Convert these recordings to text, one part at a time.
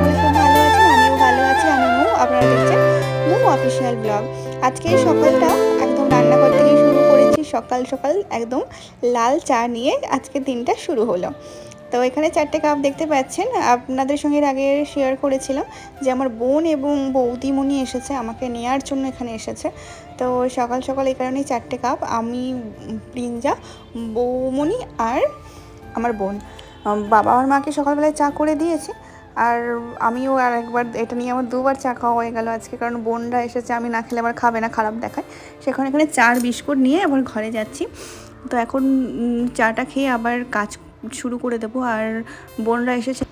সবাই খুব ভালো আছে আমিও ভালো আছি, আমি মু, আপনারা দেখছেন মু অফিসিয়াল ব্লগ আজকে সকালটা একদম রান্না করতে শুরু করেছি, সকাল সকাল একদম লাল চা নিয়ে আজকে দিনটা শুরু হলো। তো এখানে চারটে কাপ দেখতে পাচ্ছেন, আপনাদের সঙ্গে আগে শেয়ার করেছিলাম যে আমার বোন এবং বৌদিমণি এসেছে, আমাকে নেওয়ার জন্য এখানে এসেছে। তো সকাল সকাল এই কারণেই চারটে কাপ আমি, প্রিঞ্জা, বৌমণি আর আমার বোন। বাবা আমার মাকে সকালবেলায় চা করে দিয়েছি। আর আমিও আর একবার, এটা নিয়ে আমার দুবার চা খাওয়া হয়ে গেল আজকে, কারণ বোনরা এসেছে, আমি না খেলে আবার খাবে না, খারাপ দেখায়। সেখানে এখানে চার বিস্কুট নিয়ে আবার ঘরে যাচ্ছি। তো এখন চাটা খেয়ে আবার কাজ শুরু করে দেবো, আর বোনরা এসেছে।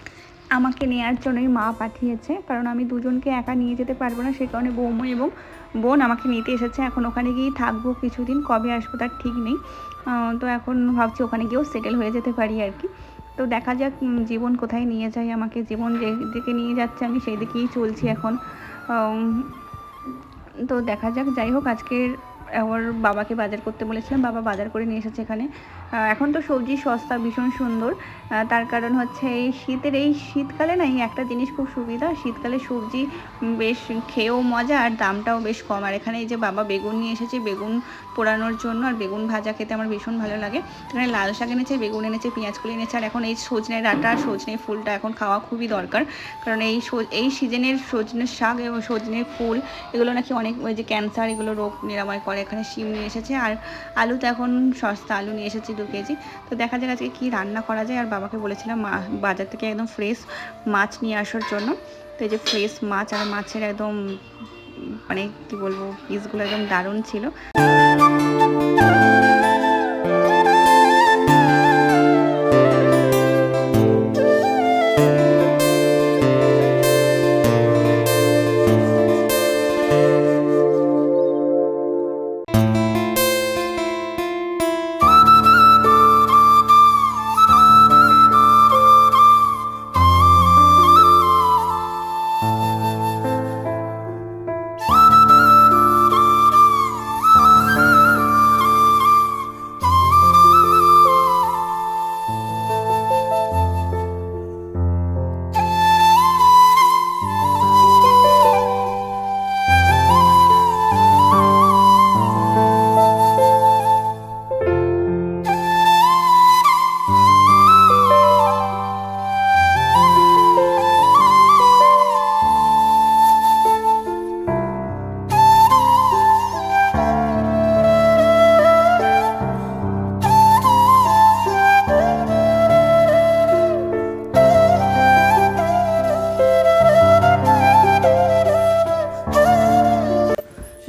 আমাকে নেয়ার জন্যই মা পাঠিয়েছে, কারণ আমি দুজনকে একা নিয়ে যেতে পারব না সেই কারণে বৌমা এবং বোন আমাকে নিতে এসেছে। এখন ওখানে গিয়েই থাকব কিছুদিন, কবে আসব তার ঠিক নেই। তো এখন ভাবছি ওখানে গিয়েও সেটেল হয়ে যেতে পারি আর কি। তো দেখা যাক জীবন কোথায় নিয়ে যায় আমাকে। জীবন যে দিকে নিয়ে যাচ্ছে, আমি সেই দিকেই চলছি এখন। তো দেখা যাক, যাই হোক, আজকের ওর বাবাকে বাজার করতে বলেছিলাম, বাবা বাজার করে নিয়ে এসেছে এখানে। এখন তো সবজি সস্তা, ভীষণ সুন্দর। তার কারণ হচ্ছে এই শীতের, এই শীতকালে না, এই একটা জিনিস খুব সুবিধা, শীতকালে সবজি বেশ খেয়েও মজা আর দামটাও বেশ কম। আর এখানে এই যে বাবা বেগুন নিয়ে এসেছে, বেগুন পোড়ানোর জন্য আর বেগুন ভাজা খেতে আমার ভীষণ ভালো লাগে। এখানে লাল শাক এনেছে, বেগুন এনেছে, পেঁয়াজ কুলি এনেছে, আর এখন এই সজনে ডাঁটা আর সজনে ফুলটা এখন খাওয়া খুবই দরকার। কারণ এই এই সিজনের সজনের শাক এবং সজনের ফুল, এগুলো নাকি অনেক ওই যে ক্যান্সার, এগুলো রোগ নিরাময় করে। এখানে শিম নিয়ে এসেছে আর আলু তো এখন সস্তা আলু নিয়ে এসেছি দু কেজি। তো দেখা যাক আজকে কী রান্না করা যায়। আর বাবাকে বলেছিলাম বাজার থেকে একদম ফ্রেশ মাছ নিয়ে আসার জন্য। তো এই যে ফ্রেশ মাছ আর মাছের একদম মানে কি বলব পিসগুলো একদম দারুণ ছিল।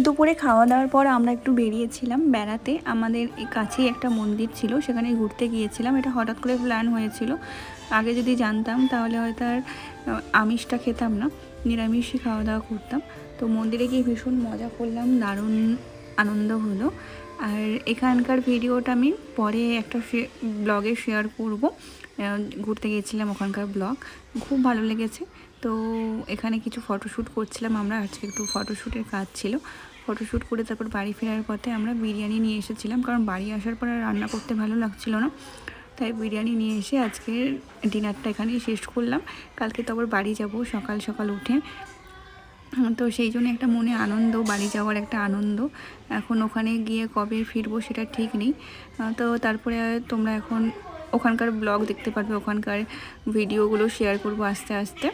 দুপুরে খাওয়া দাওয়ার পর আমরা একটু বেরিয়েছিলাম বেড়াতে। আমাদের কাছেই একটা মন্দির ছিল, সেখানে ঘুরতে গিয়েছিলাম। এটা হঠাৎ করে প্ল্যান হয়েছিল। আগে যদি জানতাম তাহলে হয়তো আর আমিষটা খেতাম না। নিরামিষই খাওয়া দাওয়া করতাম। তো মন্দিরে গিয়ে ভীষণ মজা করলাম, দারুণ আনন্দ হলো। আর এখানকার ভিডিওটা আমি পরে একটা ব্লগে শেয়ার করব। ঘুরতে গিয়েছিলাম ওখানকার ব্লগ। খুব ভালো লেগেছে। তো এখানে কিছু ফটোশ্যুট করছিলাম আমরা। আজকে একটু ফটোশ্যুটের কাজ ছিল। ফটোশ্যুট করে তারপর বাড়ি ফেরার পথে আমরা বিরিয়ানি নিয়ে এসেছিলাম। কারণ বাড়ি আসার পর আর রান্না করতে ভালো লাগছিল না। তাই বিরিয়ানি নিয়ে এসে আজকের ডিনারটা এখানেই শেষ করলাম। কালকে তো আবার বাড়ি যাব সকাল সকাল উঠে। তো সেই জন্য একটা মনে আনন্দ, বাড়ি যাওয়ার একটা আনন্দ। এখন ওখানে গিয়ে কবে ফিরবো সেটা ঠিক নেই। তো তারপরে তোমরা এখন ওখানকার ব্লগ দেখতে পারবে, ওখানকার ভিডিওগুলো শেয়ার করব আস্তে আস্তে।